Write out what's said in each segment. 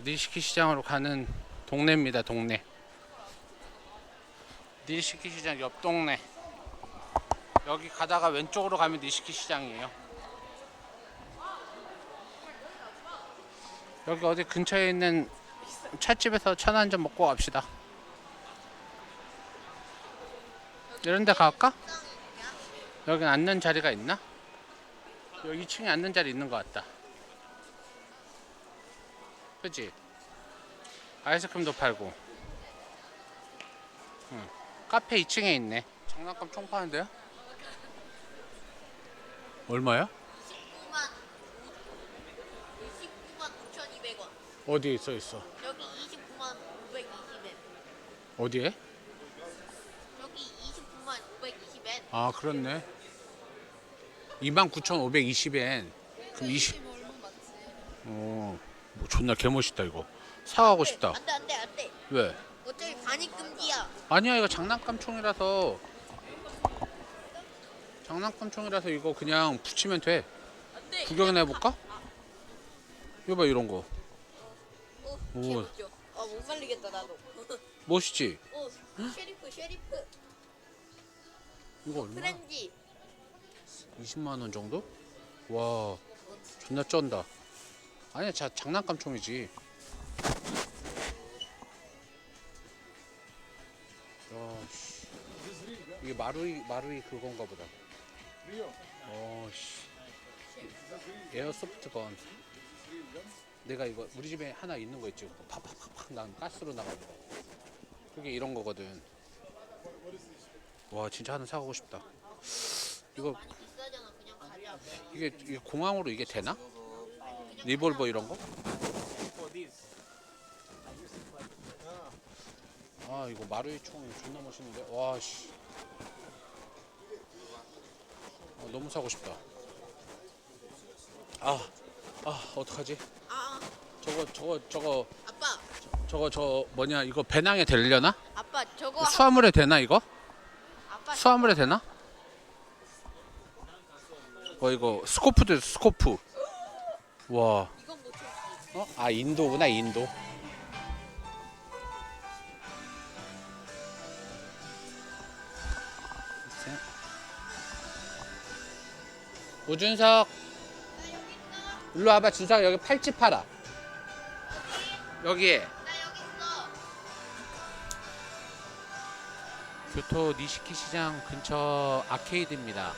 니시키 시장으로 가는 동네입니다. 동네. 니시키 시장 옆 동네. 여기 가다가 왼쪽으로 가면 니시키 시장이에요. 여기 어디 근처에 있는 찻집에서 천한점 먹고 갑시다. 이런 데 갈까? 여기 앉는 자리가 있나? 여기 2층에 앉는 자리 있는 것 같다. 그지? 아이스크림도 팔고. 응. 카페 2층에 있네. 장난감 총 파는데요? 얼마야? 19만 19만 9,200원. 어디에 써 있어? 여기 29만 520엔. 어디에? 여기 29만 520엔. 아, 그렇네. 29,520엔. 그럼 20. 어, 뭐 존나 개멋있다 이거. 사가고 싶다. 안돼 안돼 안돼. 왜? 어차피 반입 금지야. 아니야 이거 장난감 총이라서 장난감 총이라서 이거 그냥 붙이면 돼 안돼. 구경이나 해볼까? 이거 봐 이런 거 어, 오. 개웃겨. 아못 말리겠다 나도. 멋있지? 어 쉐리프 쉐리프 이거 얼마? 프렌지. 20만 원 정도? 와 존나 쩐다 아니야 자, 장난감 총이지. 야 씨. 이게 마루이 마루이 그건가 보다. 어 씨. 에어소프트 건. 내가 이거 우리 집에 하나 있는 거 있지? 팍팍팍팍 난 가스로 나가는 거 그게 이런 거거든. 와 진짜 하나 사가고 싶다. 이거 가자. 이게, 이게 공항으로 이게 되나? 리볼버 이런 거? 아 이거 마루이 총이 존나 멋있는데 와씨 아, 너무 사고 싶다 아, 아 어떡하지? 아 저거 저거 저거 아빠 저거 저 뭐냐 이거 배낭에 되려나? 아빠 저거 한- 수화물에 되나 이거? 아빠 수화물에 되나? 어 이거 스코프도 스코프 와 찾지. 어? 아 인도구나 인도. 셋. 우준석 일로 와봐 준석 여기 팔찌 팔아 여기에. 교토 니시키 시장 근처 아케이드입니다.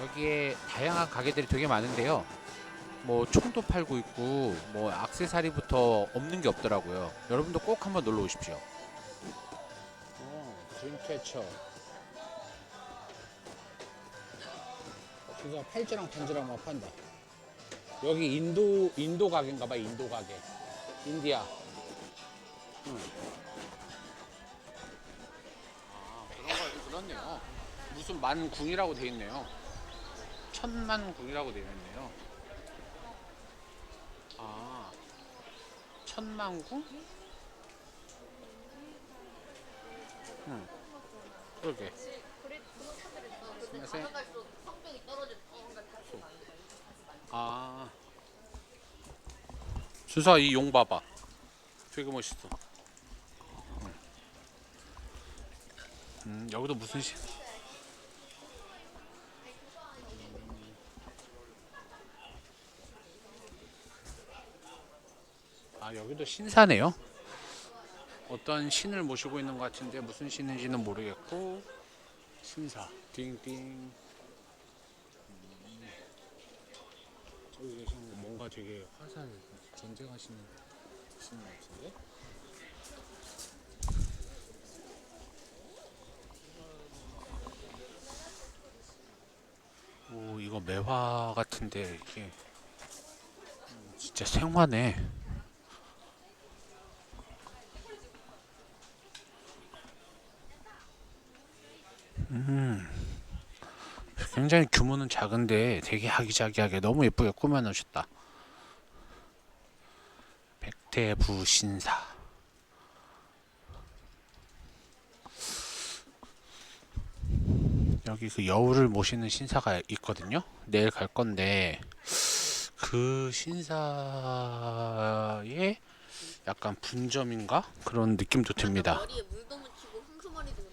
여기에 다양한 가게들이 되게 많은데요. 뭐 총도 팔고 있고 뭐 액세서리부터 없는 게 없더라고요. 여러분도 꼭 한번 놀러 오십시오. 어, 드림캐쳐. 그거 팔찌랑 반지랑 막 판다. 여기 인도 인도 가게인가 봐 인도 가게. 인디아. 응. 아, 그런 거 그렇네요. 무슨 만궁이라고 돼 있네요. 천만궁이라고 돼 있네요. 천만궁? 응. 그러게. 안녕하세요. 아. 준서 이용 봐봐. 되게 멋있어. 응. 음, 여기도 무슨 시? 아 여기도 신사네요. 어떤 신을 모시고 있는 것 같은데 무슨 신인지는 모르겠고 신사 띵띵. 뭔가 되게 화살 전쟁하시는 신 같은데? 오 이거 매화 같은데 이게 음, 진짜 생화네. 음. 굉장히 규모는 작은데 되게 아기자기하게 너무 예쁘게 꾸며놓으셨다. 백대부 신사. 여기 그 여우를 모시는 신사가 있거든요. 내일 갈 건데 그 신사의 약간 분점인가 그런 느낌도 듭니다.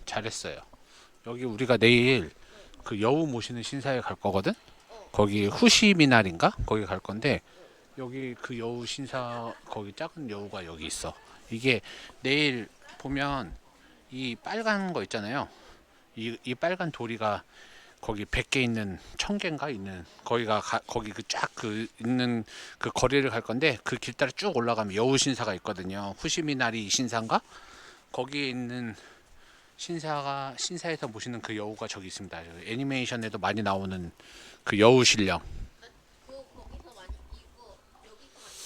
잘했어요. 여기 우리가 내일 그 여우 모시는 신사에 갈 거거든. 거기 후시 미날인가 거기 갈 건데 여기 그 여우 신사 거기 작은 여우가 여기 있어. 이게 내일 보면 이 빨간 거 있잖아요. 이, 이 빨간 도리가 거기 100개 있는 1000개인가 있는 거기가 가, 거기 그 쫙 그 있는 그 거리를 갈 건데 그 길 따라 쭉 올라가면 여우 신사가 있거든요. 후시미나리 신사인가? 거기에 있는 신사가 신사에서 모시는 그 여우가 저기 있습니다. 저 애니메이션에도 많이 나오는 그 여우 신령.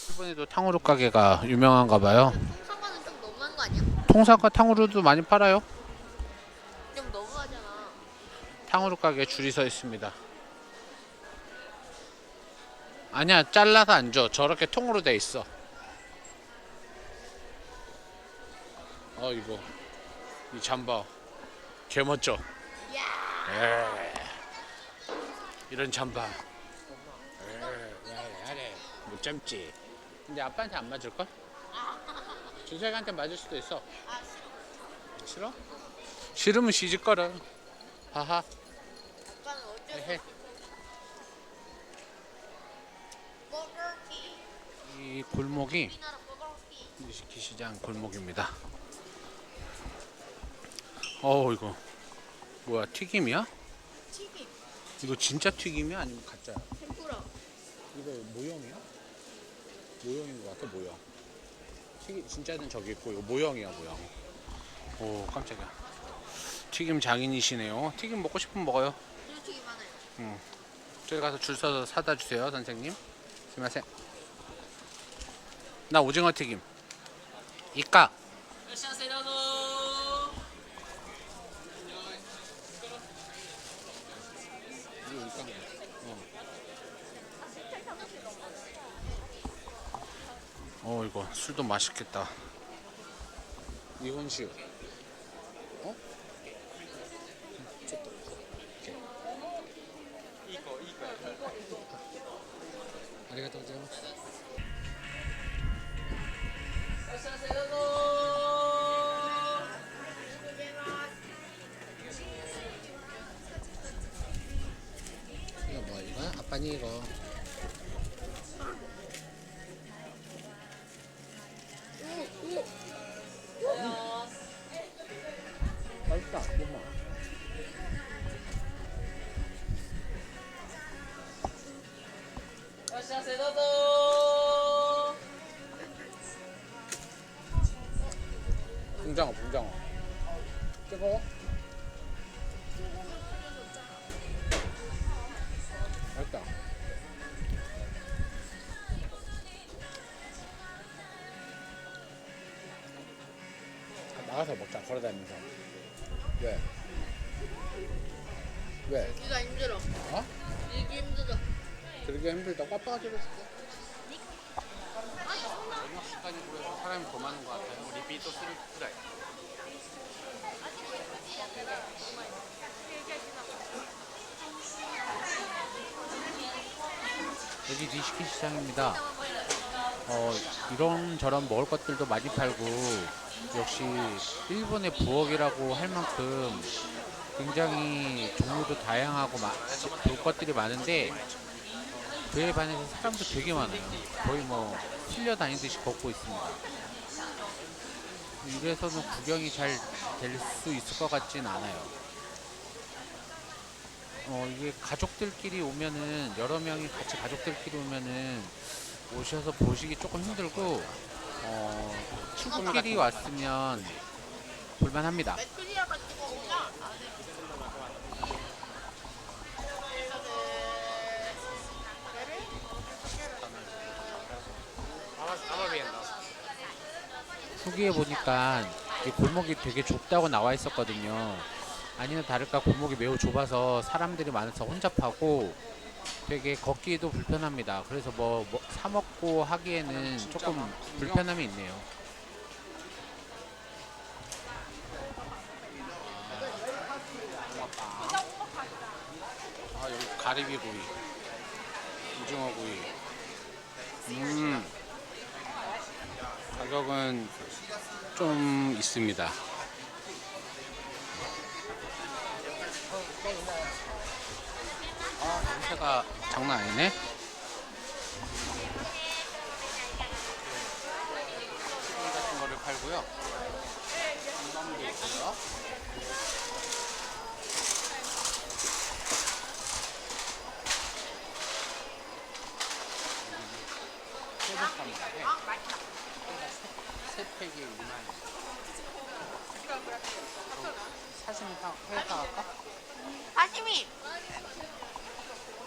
일본에도 탕후루 가게가 유명한가 봐요. 통사과는 좀 너무한 거 아니야? 통사과 탕후루도 많이 팔아요. 좀 너무하잖아. 탕후루 가게 줄이 서 있습니다. 아니야 잘라서 안 줘. 저렇게 통으로 돼 있어. 어 이거 이 잠바 개 멋져. 에. 이런 잠바. 에, 야, 야래. 못 참지. 근데 아빠한테 안 맞을 걸? 준석이한테 맞을 수도 있어. 아 싫어. 싫으면 시집 거라. 하하. 이 골목이 우리나라 버거키. 니시키 시장 골목입니다. 어 이거 뭐야 튀김이야? 튀김. 이거 진짜 튀김이야 아니면 가짜야? 템푸라. 이거 모형이야? 모형인 것 같아 모형. 튀김 진짜는 저기 있고 이거 모형이야 모형. 오 깜짝이야. 튀김 장인이시네요. 튀김 먹고 싶으면 먹어요. 튀김 많아요. 저기 가서 줄 서서 사다 주세요 선생님. 스마세. 나 오징어 튀김. 이까. 그러니까. 어. 어 이거 술도 맛있겠다. 이혼식. 어? 이거 이거. 아리가또 고자이마스. 이거? 나가서 먹자 걸어다니면서. 왜? 왜? 여기가 힘들어. 어? 이게 힘들어. 그러기 힘들다고 아빠가 들었을게. 저녁 시간이 보여서 사람이 더 많은 것 같아요. 리피 또 쓰리 프라이. 여기 니시키 시장입니다. 어, 이런 저런 먹을 것들도 많이 팔고 역시 일본의 부엌이라고 할 만큼 굉장히 종류도 다양하고 마, 볼 것들이 많은데 그에 반해서 사람도 되게 많아요. 거의 뭐 실려 다니듯이 걷고 있습니다. 이래서는 구경이 잘 될 수 있을 것 같진 않아요. 어, 이게 가족들끼리 오면은 여러 명이 같이 가족들끼리 오면은 오셔서 보시기 조금 힘들고 어, 친구끼리 왔으면 볼만합니다. 후기에 보니까 이 골목이 되게 좁다고 나와 있었거든요. 아니나 다를까 골목이 매우 좁아서 사람들이 많아서 혼잡하고 되게 걷기도 불편합니다. 그래서 뭐, 뭐 사 먹고 하기에는 조금 불편함이 있네요. 아 여기 가리비 구이, 오징어 구이. 음. 가격은 좀 있습니다. 아, 냄새가 장난 아니네. 같은 거를 팔고요. 건담도 있고요. 세뱃감이다 해. 세 팩이 2만 원. 사시미 사, 회 사갈까? 사시미.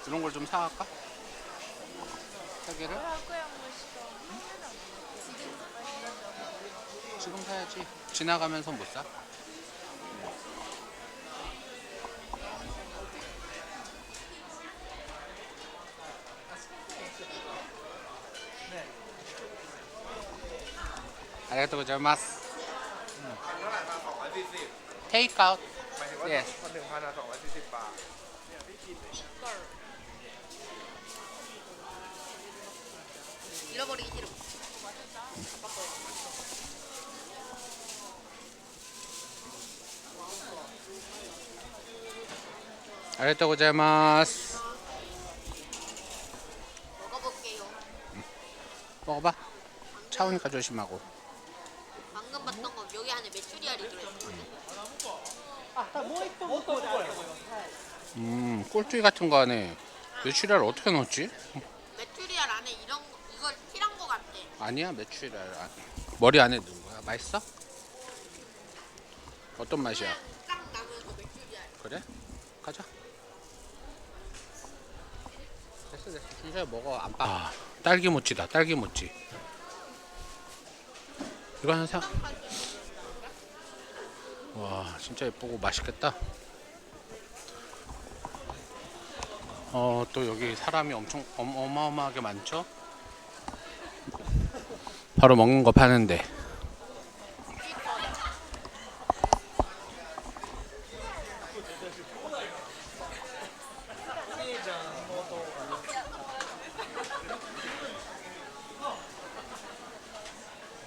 이런 걸 좀 사갈까? 세 개를? 지금 사야지. 지나가면서 못 사? 아리가또 고자이마스. 테이크 아웃. หมายถึงว่า Yes คนหนึ่งพันสองร้อยสี่สิบบาท 잃어버리기 싫어. 아리가또 고자이마스. 먹어볼게요. 먹어봐. 차오니까 조심하고. 방금 봤던 거 여기 안에 메추리알이 들어있거든. 음, 꼴뚜기 같은 거 안에 메추리알 어떻게 넣었지? 아. 아니야, 메추리알 안- 머리 안에 넣은 거야. 맛있어? 어떤 맛이야? 그래? 가자. 됐어, 됐어. 준서야 먹어. 안 빠. 아, 딸기 모찌다. 딸기 모찌. 이거 하나 사. 와, 진짜 예쁘고 맛있겠다. 어, 또 여기 사람이 엄청 어마- 어마어마하게 많죠? 바로 먹는 거 파는데.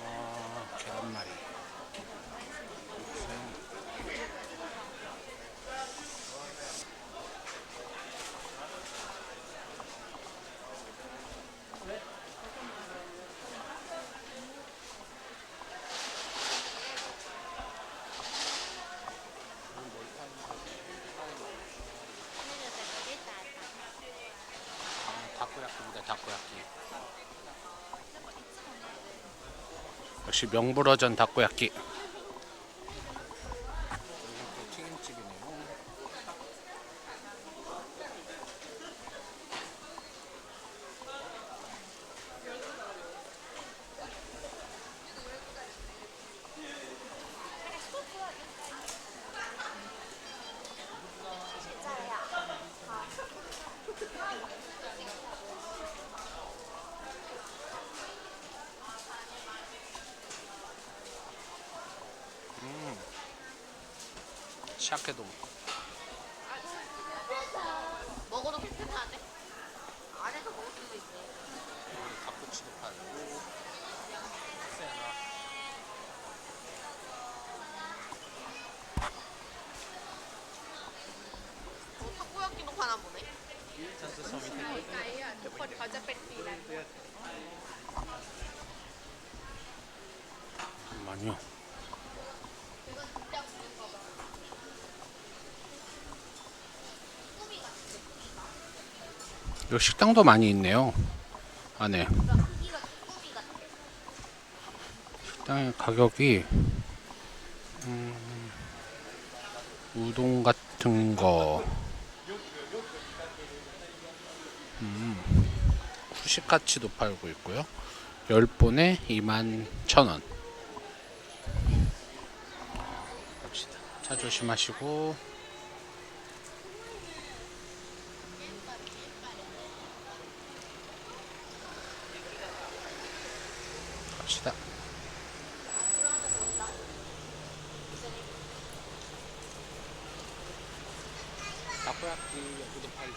아, 계란말이. 아, 다코야끼입니다. 다코야끼. 역시 명불허전 다코야끼. 또 튀김집이네요. 시작해도 먹어도 괜찮은데? 안에서 먹을 수도 있네. 닭꼬치도 팔고 어, 타코야끼도 파나 보네. 잠깐만요. 여기 식당도 많이 있네요. 안에. 식당의 가격이 음, 우동 같은 거 음, 후식 가치도 팔고 있고요. 10본에 2만 1,000원. 갑시다. 차 조심하시고 갑시다. 다코야끼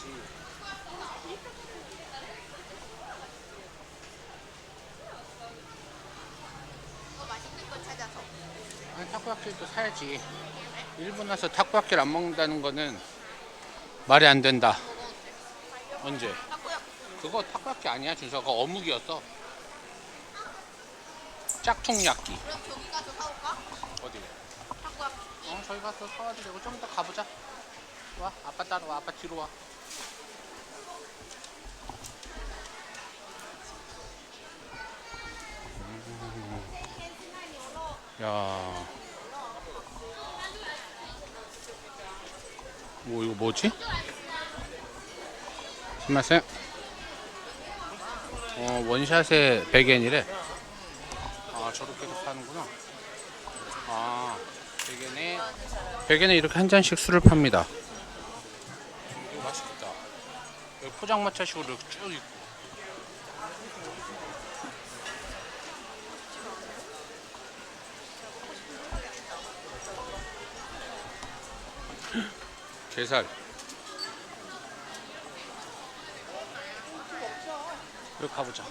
여기도 팔지. 타코야끼도 사야지. 일본 와서 타코야끼를 안 먹는다는 거는 말이 안 된다. 언제? 그거 타코야끼 아니야 준서. 그거 어묵이었어. 짝퉁야끼. 그럼 저기 가서 사올까? 어디? 타코야끼. 어 저희 가서 사와도 되고 좀 이따 가보자. 와 아빠 따라와 아빠 뒤로 와. 야. 뭐 이거 뭐지? 스마세. 어 원샷에 100엔이래. 아 저렇게도 파는구나. 아 100엔에 100엔에 이렇게 한 잔씩 술을 팝니다. 이거 맛있겠다. 포장마차식으로 이렇게 쭉 있고. 게살. 여기 가보자.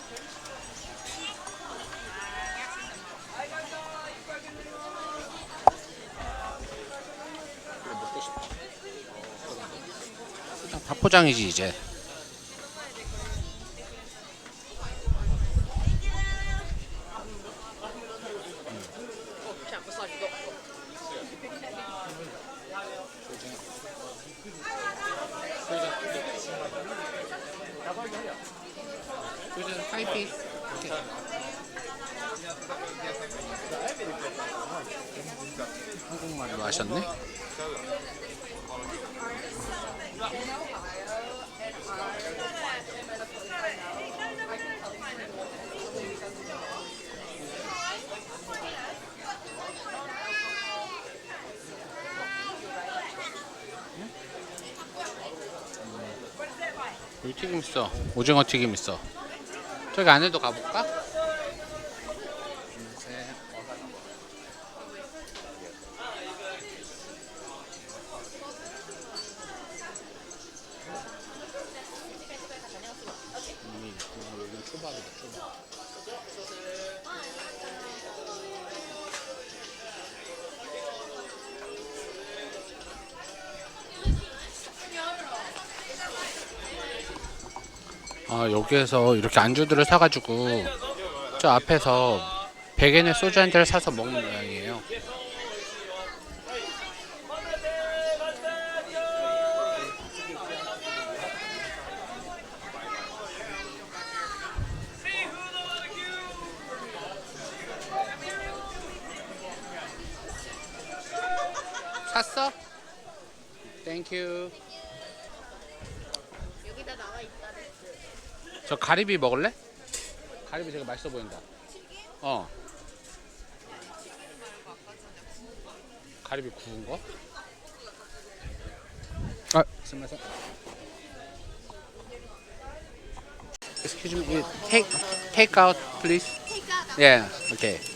다 포장이지 이제. 하이피 한국말로 하셨네? 여기 튀김 있어. 오징어 튀김 있어. 저기 안에도 가볼까? 여기에서 이렇게 안주들을 사가지고 저 앞에서 100엔의 소주 한 잔을 사서 먹는 모양이에요 샀어? 땡큐 저 가리비 먹을래? 가리비 되게 맛있어 보인다. 어. 가리비 구운 거? 아, 스마서. Excuse me, take take out, please. 테이크아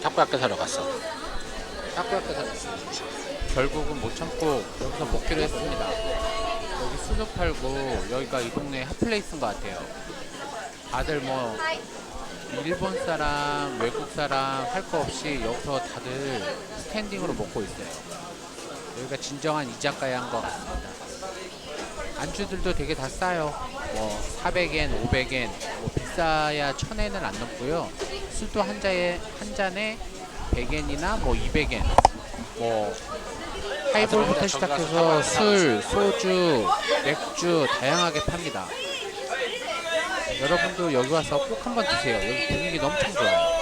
타코야끼 사러 갔어. 타코야끼 사러 갔어. 결국은 못 참고 여기서 먹기로 했습니다. 여기 수도 팔고 여기가 이 동네 핫플레이스인 것 같아요. 다들 뭐 일본 사람, 외국 사람 할 거 없이 여기서 다들 스탠딩으로 먹고 있어요. 여기가 진정한 이자카야인 것 같습니다. 안주들도 되게 다 싸요. 뭐 400엔, 500엔, 뭐 비싸야 1000엔은 안 넘고요. 술도 한 잔에 한 잔에 100엔이나 뭐 200엔. 뭐 하이볼부터 시작해서 술, 소주, 맥주 다양하게 팝니다. 여러분도 여기 와서 꼭 한번 드세요. 여기 분위기 엄청 좋아요.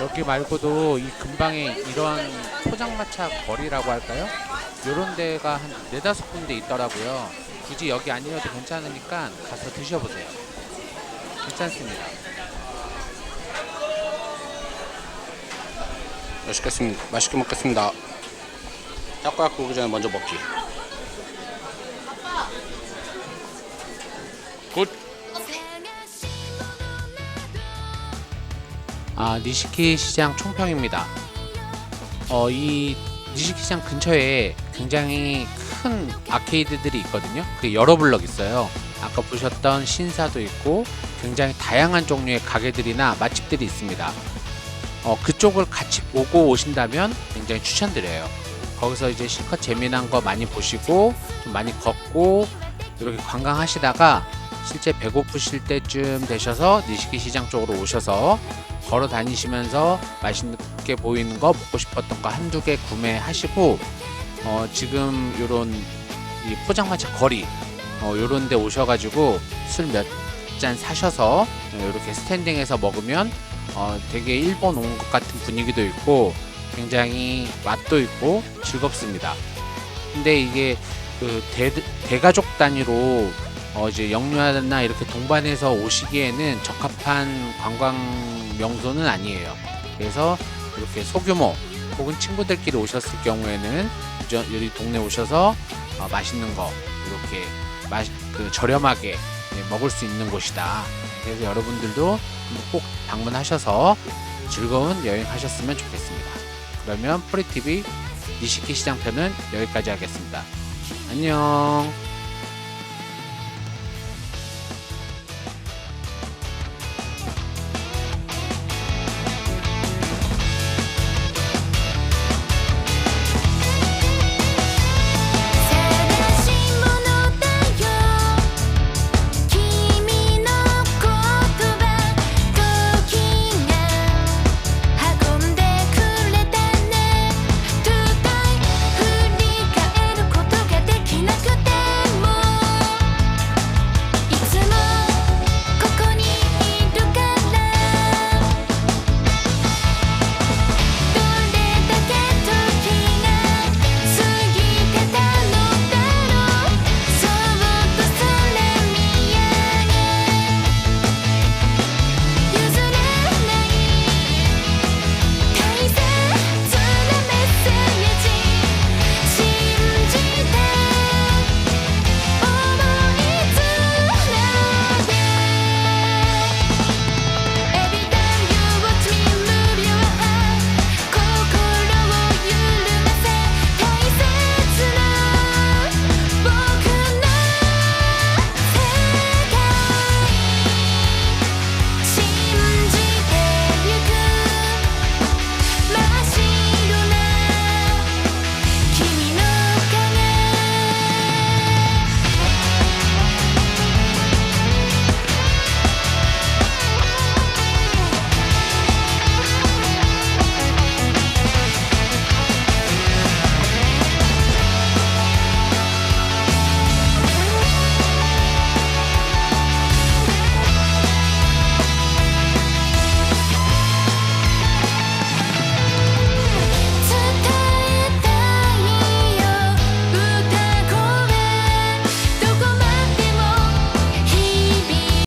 여기 말고도 이 근방에 이런 포장마차 거리라고 할까요? 요런 데가 한 네다섯 군데 있더라고요. 굳이 여기 아니어도 괜찮으니까 가서 드셔보세요. 괜찮습니다. 맛있겠습니다. 맛있게 먹겠습니다. 타코야키 오기 전에 먼저 먹기. 아, 니시키 시장 총평입니다. 어, 이 니시키 시장 근처에 굉장히 큰 아케이드들이 있거든요. 그 여러 블럭 있어요. 아까 보셨던 신사도 있고 굉장히 다양한 종류의 가게들이나 맛집들이 있습니다. 어, 그쪽을 같이 보고 오신다면 굉장히 추천드려요. 거기서 이제 실컷 재미난 거 많이 보시고 좀 많이 걷고 이렇게 관광하시다가 실제 배고프실 때쯤 되셔서 니시키 시장 쪽으로 오셔서 걸어 다니시면서 맛있게 보이는 거 먹고 싶었던 거 한두 개 구매하시고 어, 지금 요런 이 포장마차 거리 어, 요런 데 오셔가지고 술 몇 잔 사셔서 이렇게 스탠딩에서 먹으면 어, 되게 일본 온 것 같은 분위기도 있고 굉장히 맛도 있고 즐겁습니다. 근데 이게 그 대, 대가족 단위로 어 이제 영유아나 이렇게 동반해서 오시기에는 적합한 관광 명소는 아니에요. 그래서 이렇게 소규모 혹은 친구들끼리 오셨을 경우에는 저- 여기 동네 오셔서 어, 맛있는 거 이렇게 맛, 그 저렴하게 예, 먹을 수 있는 곳이다. 그래서 여러분들도 꼭 방문하셔서 즐거운 여행 하셨으면 좋겠습니다. 그러면 프리티비 니시키 시장편은 여기까지 하겠습니다. 안녕.